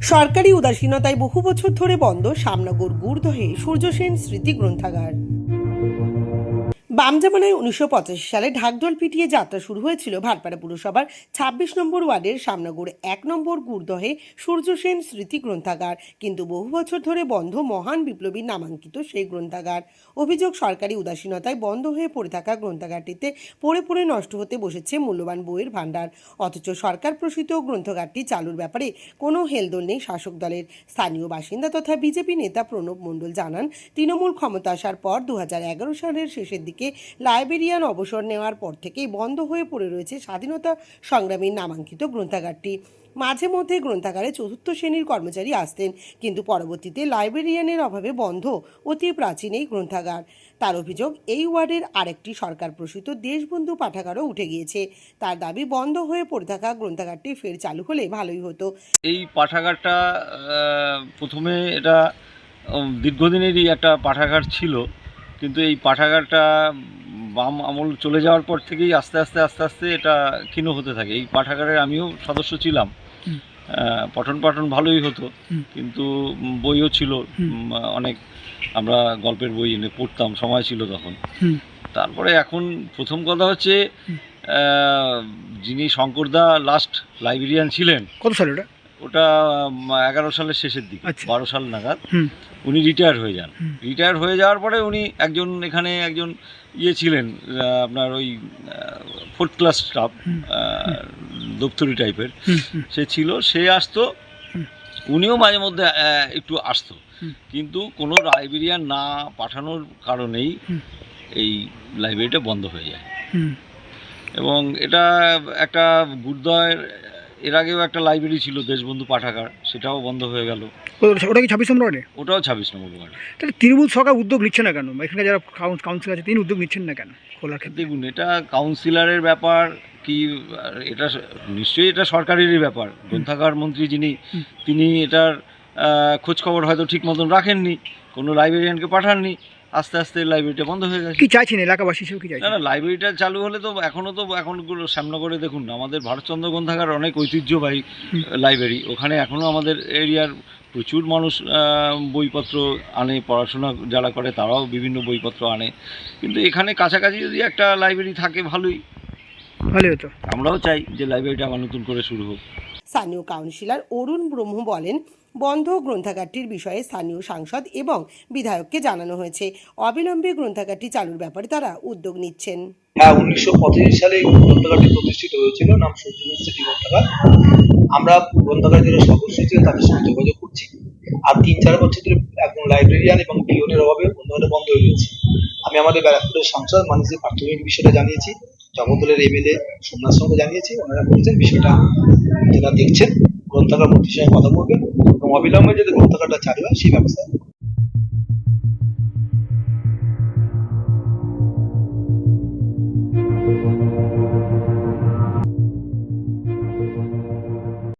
সরকারি উদাসীনতায় বহু বছর ধরে বন্ধ সামনগর গুর্দহে সূর্যসেন স্মৃতি গ্রন্থাগার। বাম জামানায় উনিশশো পঁচাশি সালে ঢাকঢোল পিটিয়ে যাত্রা শুরু হয়েছিল ভাটপাড়া পুরসভার ছাব্বিশ নম্বর ওয়ার্ডের সামনগর এক নম্বর গুরদহে সূর্য সেন স্মৃতি গ্রন্থাগার। কিন্তু বহু বছর ধরে বন্ধ মহান বিপ্লবীর নামাঙ্কিত সেই গ্রন্থাগার। অভিযোগ, সরকারি উদাসীনতায় বন্ধ হয়ে পড়ে থাকা গ্রন্থাগারটিতে পড়ে পড়ে নষ্ট হতে বসেছে মূল্যবান বইয়ের ভাণ্ডার। অথচ সরকার প্রসূত গ্রন্থাগারটি চালুর ব্যাপারে কোনো হেলদোল নেই শাসক দলের। স্থানীয় বাসিন্দা তথা বিজেপি নেতা প্রণব মণ্ডল জানান, তৃণমূল ক্ষমতা আসার পর দু হাজার এগারো সালের শেষের দিকে লাইবেরিয়ান অবসর নেওয়ার পর থেকেই বন্ধ হয়ে পড়ে রয়েছে স্বাধীনতা সংগ্রামীর নামাঙ্কিত গ্রন্থাগারটি। মাঝে মধ্যে গ্রন্থাগারে চতুর্থ শ্রেণির কর্মচারী আসতেন, কিন্তু পরবর্তীতে লাইব্রেরিয়ানের অভাবে বন্ধ, অতি প্রাচীন এই গ্রন্থাগার। তার অভিযোগ, এই ওয়ার্ডের আরেকটি সরকার প্রসূত দেশবন্ধু পাঠাগারও উঠে গিয়েছে। তার দাবি, বন্ধ হয়ে পড়ে থাকা গ্রন্থাগারটি ফের চালু হলে ভালোই হতো। এই পাঠাগারটা প্রথমে এটা দীর্ঘদিনেরই একটা পাঠাগার ছিল। কিন্তু এই পাঠাগারটা বাম আমল চলে যাওয়ার পর থেকেই আস্তে আস্তে আস্তে আস্তে এটা ক্ষীণ হতে থাকে। এই পাঠাগারের আমিও সদস্য ছিলাম। পঠন পাঠন ভালোই হতো কিন্তু বইও ছিল অনেক আমরা গল্পের বই এনে পড়তাম সময় ছিল তখন। তারপরে এখন প্রথম কথা হচ্ছে যিনি শঙ্করদা লাস্ট লাইব্রেরিয়ান ছিলেন কত সাল ওটা? ওটা এগারো সালের শেষের দিকে আচ্ছা। বারো সাল নাগাদ। উনি রিটায়ার হয়ে যান। রিটায়ার হয়ে যাওয়ার পরে উনি একজন এখানে একজন ইয়ে ছিলেন আপনার ওই ফোর্থ ক্লাস স্টাফ। দপ্তরি টাইপের সে ছিল সে আসতো উনিও মাঝে মধ্যে একটু আসতো। কিন্তু কোনো লাইব্রেরিয়ান না পাঠানোর কারণেই এই লাইব্রেরিটা বন্ধ হয়ে যায়। এবং এটা একটা গুরুদয়ের এর আগেও একটা লাইব্রেরি ছিল দেশবন্ধু পাঠাগার সেটাও বন্ধ হয়ে গেল। ওটা- কি ছাব্বিশ নম্বর ওয়ার্ডে? ওটাও ছাব্বিশ নম্বর ওয়ার্ড। তাহলে তৃণমূল সরকার উদ্যোগ নিচ্ছে না কেন? এখানে যারা কাউন- কাউন্সিলর আছে তিনি উদ্যোগ নিচ্ছেন না কেন খোলার ক্ষেত্রে? দেখুন এটা কাউন্সিলরের ব্যাপার কি এটা নিশ্চয়ই এটা সরকারেরই ব্যাপার। গ্রন্থাগার মন্ত্রী যিনি তিনি এটার আহ, খোঁজ খবর হয়তো ঠিক মতন রাখেননি কোনো লাইব্রেরিয়ানকে পাঠাননি। আস্তে আস্তে লাইব্রেরিটা বন্ধ হয়ে গেছে। কি চাইছেন এলাকাবাসী হিসেবে কি না চাইছেন? না লাইব্রেরিটা চালু হলে তো এখনও তো এখনগুলো শ্যামনগরে দেখুন না আমাদের ভারতচন্দ্র গ্রন্থাগার অনেক ঐতিহ্যবাহী লাইব্রেরি ওখানে এখনও আমাদের এরিয়ার প্রচুর মানুষ বইপত্র আনে পড়াশোনা যারা করে তারাও বিভিন্ন বইপত্র আনে। কিন্তু এখানে কাছাকাছি যদি একটা লাইব্রেরি থাকে ভালোই। ভালোই হতো। আমরাও চাই যে লাইব্রেরিটা আবার নতুন করে শুরু হোক। স্থানীয় কাউন্সিলর অরুণ ব্রহ্ম বলেন, বন্ধ গ্রন্থাগারটির বিষয়ে স্থানীয় সাংসদ এবং বিধায়ককে জানানো হয়েছে। অবিলম্বে গ্রন্থাগারটি চালুর ব্যাপারে তারা উদ্যোগ নিচ্ছেন। হ্যাঁ উনিশশো পঁচাশি সালে গ্রন্থাগারটি প্রতিষ্ঠিত হয়েছিল। নাম স্মৃতি গ্রন্থাগার। আমরা গ্রন্থাগার যারা সদস্য ছিলেন, তাদের সঙ্গে যোগাযোগ করছি। আর তিন চার বছর ধরে একজন লাইব্রেরিয়ান এবং পিওনের অভাবে গ্রন্থাগারটা বন্ধ হয়ে গেছে আমি আমাদের ব্যারাকপুরের সাংসদ মাননীয় প্রাথমিক বিষয়টা জানিয়েছি। জগদলের এমএলএ সোমনাথ সঙ্গে জানিয়েছি, ওনারা বলেছেন বিষয়টা যারা দেখছেন, গ্রন্থাগার মন্ত্রীর সঙ্গে কথা বলবেন এবং অবিলম্বে যদি গ্রন্থাগারটা চালু হয়, সেই ব্যবস্থা